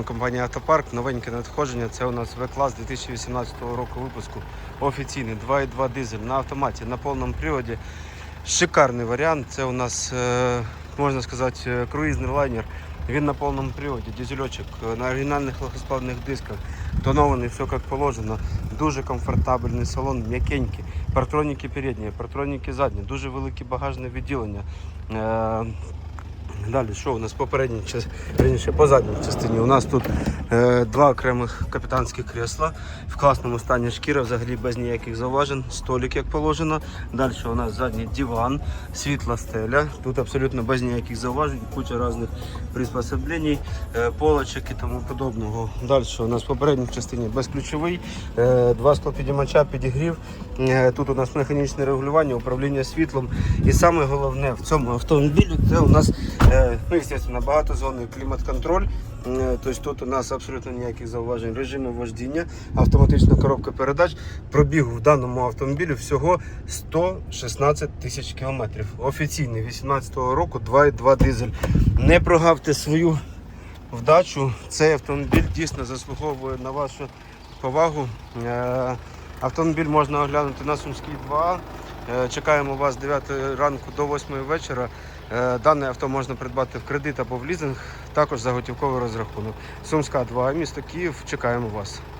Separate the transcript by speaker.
Speaker 1: Компанія Автопарк, новеньке надходження. Це у нас В-клас 2018 року випуску. Офіційний 2.2 дизель на автоматі, на повному приводі. Шикарний варіант. Це у нас, е, можна сказати, е, круїзний лайнер. Він на повному приводі, дизельочок е, на оригінальних легкосплавних дисках. Тонований, все як положено. Дуже комфортабельний салон, м'якенький. Партроніки передні, партроніки задні, дуже велике багажне відділення. Далі, що у нас попередній час, по задній частині? У нас тут е, два окремих капітанських крісла. В класному стані шкіра, взагалі без ніяких зауважень, столик як положено. Далі у нас задній диван, світла стеля. Тут абсолютно без ніяких зауважень, куча різних приспособлень, е, полочок і тому подобного. Далі у нас в попередній частині безключовий, е, два склопідіймача, підігрів. Е, Тут у нас механічне регулювання, управління світлом. І саме головне в цьому автомобілі це у нас Е, Ну, естественно, багатозонний клімат-контроль. Е, Тобто тут у нас абсолютно ніяких зауважень режиму вождіння, автоматична коробка передач. Пробігу в даному автомобілі всього 116 тисяч кілометрів. Офіційний 18-го року 2,2 дизель. Не прогавте свою вдачу. Цей автомобіль дійсно заслуговує на вашу повагу. Е, Автомобіль можна оглянути на Сумській 2. Е, Чекаємо вас з 9 ранку до 8 вечора. Е, Дане авто можна придбати в кредит або в лізинг, також за готівковий розрахунок. Сумська 2, місто Київ. Чекаємо вас.